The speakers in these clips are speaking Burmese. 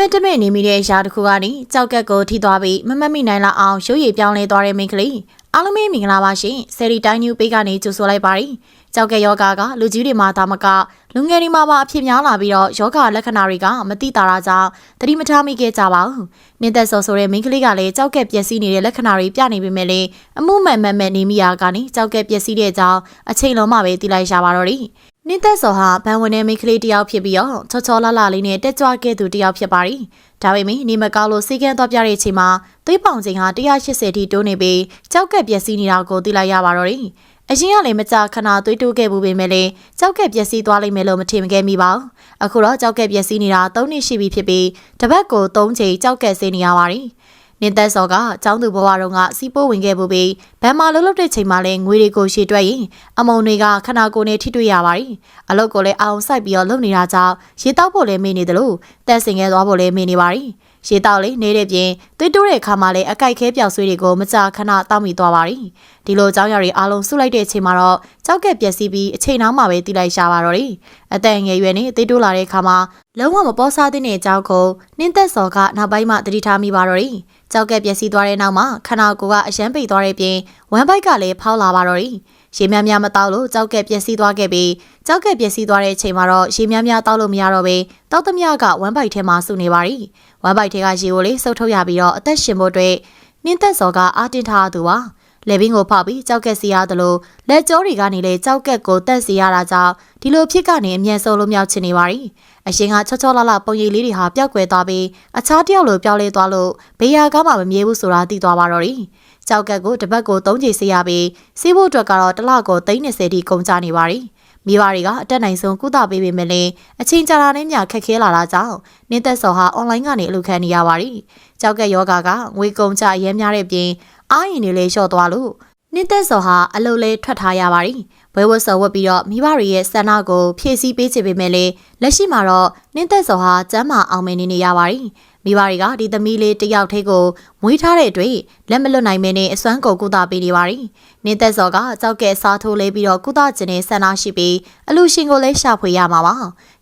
မက်တမဲ့နေမိတဲ့အရာတစ်ခုကနေကြောက်ကက်ကိုထိသွားပြီးမမတ်မိနိုင်လောက်အောင်ရုပ်ရည်ပြောင်းလဲသွားတဲ့မိန်းကလေးအားလုံးပဲမင်္ဂလာပါရှင်ဆယ်ရီတိုင်းနျူပေးကနေကြိုဆိုလိုက်ပါရစေကြောက်ကက်ယောဂါကလူကြီးတွေမှာဒါမကလူငယ်တွေမှာပါအဖြစ်များလာပြီးတော့ယောဂလက္ခဏာတွေကမတိတာတာကြောင့်သတိမထားမိခဲ့ကြပါဘူးနင်းသက်စော်ဆိုတဲ့မိန်းကလေးကလည်းကြောက်ကက်ပျက်စီးနေတဲ့လက္ခဏာတွေပြနေပေမဲ့လည်းအမှုမှန်မှန်မှန်နေမိရာကနေကြောက်ကက်ပျက်စီးတဲ့အကြောင်းအချိန်လုံးမှပဲသိလိုက်ရပါတော့တယ် နင်းသက်စော်ဟာဘန်ဝင်တဲ့မိန်းကလေးတစ်ယောက်ဖြစ်ပြီးတော့ချောချောလလလေးနဲ့တက်ကြွခဲ့သူတစ်ယောက်ဖြစ်ပါရီဒါပေမဲ့နေမကောက်လို့စီကန်းသွားပြတဲ့အချိန်မှာသွေးပေါင်ချိန်ဟာ180ထိတိုးနေပြီးကြောက်ကက်ပျက်စီးနေတာကိုသိလိုက်ရပါတော့တယ်အရင်ကလည်းမကြာခဏသွေးတိုးခဲ့မှုပေမဲ့လည်းကြောက်ကက်ပျက်စီးသွားလိမ့်မယ်လို့မထင်ခဲ့မိပါဘူးအခုတော့ကြောက်ကက်ပျက်စီးနေတာ3နှစ်ရှိပြီဖြစ်ပြီးတစ်ပတ်ကို3ချိန်ကြောက်ကက်ဆေးနေရပါတယ် နင်းသက်စော်ကကျောင်းသူဘဝတုန်းကစီးပိုးဝင်ခဲ့မှုပြီးဗန်မာလှုပ်လှုပ်တဲ့ချိန်မှာလည်းငွေတွေကိုရှည်တွက်ရင်အမုံတွေကခနာကိုယ်နဲ့ထိတွေ့ရပါတယ်။အလုပ်ကိုလည်းအောင်ဆိုင်ပြီးတော့လုပ်နေတာကြောင့်ရေတောက်ဖို့လည်းမေ့နေတယ်လို့တက်စင်ခဲ့သွားဖို့လည်းမေ့နေပါတယ်။ ရေတောက်လေးနေတဲ့ပြင်သွေးတိုးတဲ့ခါမှလည်းအကြိုက်ခဲပြောက်ဆွေးတွေကိုမကြာခဏတောက်မိသွားပါတယ်။ဒီလိုအကြောင်းအရာတွေအားလုံးစုလိုက်တဲ့အချိန်မှာတော့ကြောက်ကက်ပျက်စီးပြီးအချိန်နောက်မှပဲတိလိုက်ရှာပါတော့တယ်။အသက်ငယ်ရွယ်နဲ့သွေးတိုးလာတဲ့ခါမှာလုံးဝမပေါ်စားတဲ့အကြောင်းကိုနင်းသက်စော်ကနောက်ပိုင်းမှသတိထားမိပါတော့တယ်။ကြောက်ကက်ပျက်စီးသွားတဲ့နောက်မှာခနာကိုကအရန်ပိတ်သွားတဲ့ပြင်ဝမ်ဘိုက်ကလည်းဖောက်လာပါတော့တယ်။ ရေများများမတောက်လို့ကြောက်ကက်ပျက်စီးသွားခဲ့ပြီးကြောက်ကက်ပျက်စီးသွားတဲ့အချိန်မှာတော့ရေများများတောက်လို့မရတော့ဘဲတောက်သမျှကဝမ်ဘိုက်ထဲမှာစုနေပါရီ။ဝမ်ဘိုက်ထဲကရေကိုလေးစုပ်ထုတ်ရပြီးတော့အသက်ရှင်ဖို့အတွက်နင်းသက်စော်ကအာတင်ထားသူပါ။လေဘင်းကိုဖောက်ပြီးကြောက်ကက်စီရသလိုလက်ကြောတွေကနေလေကြောက်ကက်ကိုတက်စီရတာကြောင့်ဒီလိုဖြစ်ကနေအမြန်ဆုံးလုံးမြောက်ချင်နေပါရီအရှင်ကချောချောလလပုံရိပ်လေးတွေဟာပျောက်ကွယ်သွားပြီးအခြားတယောက်လိုပြောင်းလဲသွားလို့ဘေးယာကားမှမမြဲဘူးဆိုတာသိသွားပါတော့တယ် ကြောက်ကက်ကိုတစ်ပတ်ကို၃ချိန်ဆေးရပြီးစီးဖို့အတွက်ကတော့တစ်လကို30ထိကုန်ကြနေပါရီမိဘတွေကအတက်နိုင်ဆုံးကုသပေးပေမဲ့လည်းအချိန်ကြာတာနဲ့ညခက်ခဲလာတာကြောင့်နင်းသက်စော်ဟာအွန်လိုင်းကနေအလုပ်ခံနေရပါရီကြောက်ကက်ယောဂါကငွေကုန်ကြရဲများတဲ့ပြင်အားရင်တွေလည်းလျှော့သွားလို့ နင်းသက်စော်ဟာအလုပ်လဲထွက်ထားရပါရီဘွဲဝတ်စော်ဝတ်ပြီးတော့မိဘတွေရဲ့ဆန္ဒကိုဖြည့်ဆည်းပေးချင်ပေမဲ့လည်းလက်ရှိမှာတော့နင်းသက်စော်ဟာကျမ်းမာအောင်မနေနေရပါရီမိဘတွေကဒီသမီးလေးတယောက်ထိတ်ကိုမွေးထားတဲ့အတွက်လက်မလွတ်နိုင်မင်းနဲ့အစွမ်းကုန်ကုသပေးနေပါရီနင်းသက်စော်ကကြောက်ကဲစားထိုးလေးပြီးတော့ကုသခြင်းနဲ့ဆန္ဒရှိပြီးအလူရှင်ကိုလည်းရှာဖွေရမှာပါ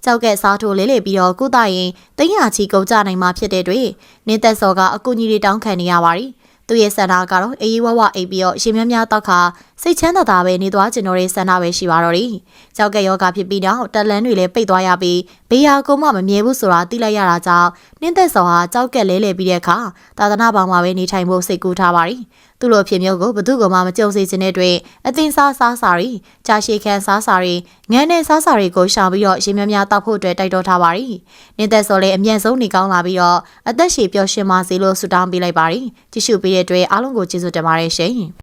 ကြောက်ကဲစားထိုးလေးလေပြီးတော့ကုသရင်တိညာချီကုန်ကြနိုင်မှာဖြစ်တဲ့အတွက်နင်းသက်စော်ကအကူကြီးတွေတောင်းခံနေရပါရီ သူ့ရဲ့ဆန္ဒကတော့အေးအေးဝဝအိပ်ပြီးတော့ရှင်များများတောက်ခါစိတ်ချမ်းသာတာပဲနေသွားကျင်တော့တဲ့ဆန္ဒပဲရှိပါတော့တယ်။ကြောက်ကယောဂဖြစ်ပြီးတော့တက်လန်းတွေလည်းပိတ်သွားရပြီးဘေးယာကုန်းမှမမြဲဘူးဆိုတာသိလိုက်ရတာကြောင့်နှင်းသက်စော်ဟာကြောက်ကက်လဲလဲပြီးတဲ့အခါသာသနာ့ဘောင်မှာပဲနေထိုင်ဖို့စိတ်ကူးထားပါရီ။သူ့လိုဖြစ်မျိုးကိုဘသူကမှမကြုံစေချင်တဲ့အတွက်အသင်စားစားစာရီကြာရှည်ခံစားစာရီငန်းနဲ့စားစာတွေကိုရှာပြီးတော့ရှင်များများတောက်ဖို့အတွက်တိုက်တော်ထားပါရီ။နှင်းသက်စော်လည်းအမြန်ဆုံးနေကောင်းလာပြီးတော့အသက်ရှည်ပျော်ရွှင်ပါစေလို့ဆုတောင်းပေးလိုက်ပါရီ။ကြည့်ရှုပေးတဲ့အတွက်အားလုံးကိုကျေးဇူးတင်ပါတယ်ရှင်။